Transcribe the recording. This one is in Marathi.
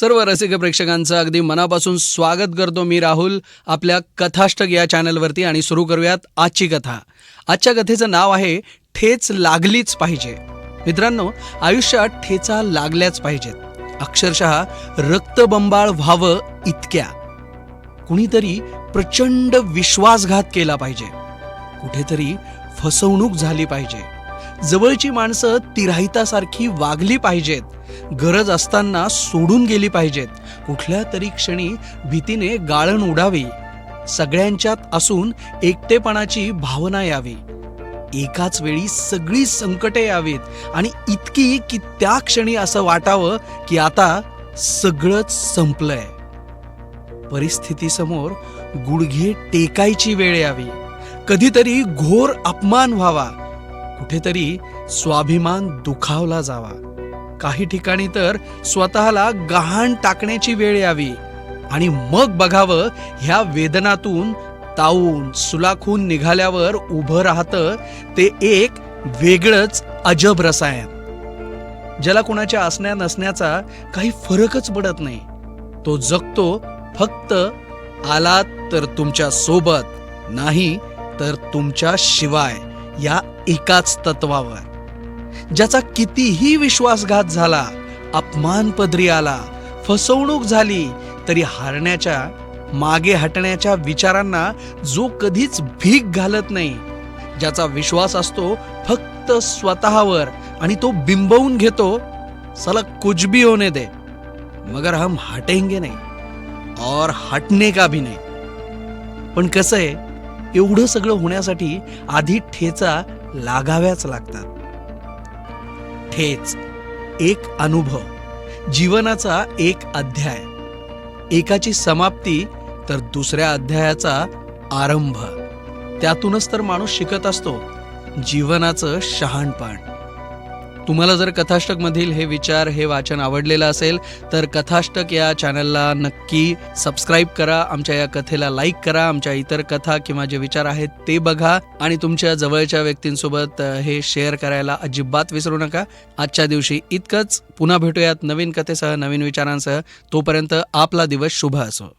सर्व रसिक प्रेक्षकांचं अगदी मनापासून स्वागत करतो मी राहुल आपल्या कथाष्टक या चॅनलवरती आणि सुरू करूयात आजची कथा. आजच्या कथेचं नाव आहे ठेच लागलीच पाहिजे. मित्रांनो आयुष्यात ठेचा लागल्याच पाहिजेत. अक्षरशः रक्तबंबाळ व्हावं इतक्या. कुणीतरी प्रचंड विश्वासघात केला पाहिजे. कुठेतरी फसवणूक झाली पाहिजे. जवळची माणसं तिराहितासारखी वागली पाहिजेत. गरज असताना सोडून गेली पाहिजेत. कुठल्या तरी क्षणी भीतीने गाळण उडावी. सगळ्यांच्यात असून एकटेपणाची भावना यावी. एकाच वेळी सगळी संकटे यावीत आणि इतकी की त्या क्षणी असं वाटावं की आता सगळंच संपलंय. परिस्थितीसमोर गुडघे टेकायची वेळ यावी. कधीतरी घोर अपमान व्हावा. कुठेतरी स्वाभिमान दुखावला जावा. काही ठिकाणी तर स्वतःला गहाण टाकण्याची वेळ यावी आणि मग बघावं ह्या वेदनातून ताऊन सुलाखून निघाल्यावर उभं राहतं ते एक वेगळंच अजब रसायन. ज्याला कुणाच्या असण्या नसण्याचा काही फरकच पडत नाही. तो जगतो फक्त आलात तर तुमच्यासोबत नाही तर तुमच्या शिवाय या एकाच तत्वावर. ज्याचा कितीही विश्वासघात झाला अपमान पदरी आला फसवणूक झाली तरी हारण्याच्या मागे हटण्याच्या विचारांना जो कधीच भीक घालत नाही ज्याचा विश्वास असतो फक्त स्वतःवर आणि तो बिंबवून घेतो सला कुछ भी होने दे. मगर हम हटेंगे नाही और हटने का भी नाही. पण कसं आहे एवढं सगळं होण्यासाठी आधी ठेचा लागाव्याच लागतात. ठेच एक अनुभव. जीवनाचा एक अध्याय. एकाची समाप्ती तर दुसऱ्या अध्यायाचा आरंभ. त्यातूनच तर माणूस शिकत असतो. जीवनाचं शहाणपण. तुम्हाला जर कथाष्टकमधील हे विचार हे वाचन आवडलेलं असेल तर कथाष्टक या चॅनलला नक्की सबस्क्राईब करा आमच्या या कथेला लाईक करा आमच्या इतर कथा किंवा जे विचार आहेत ते बघा आणि तुमच्या जवळच्या व्यक्तींसोबत हे शेअर करायला अजिबात विसरू नका. आजच्या दिवशी इतकंच. पुन्हा भेटूयात नवीन कथेसह नवीन विचारांसह. तोपर्यंत आपला दिवस शुभ असो.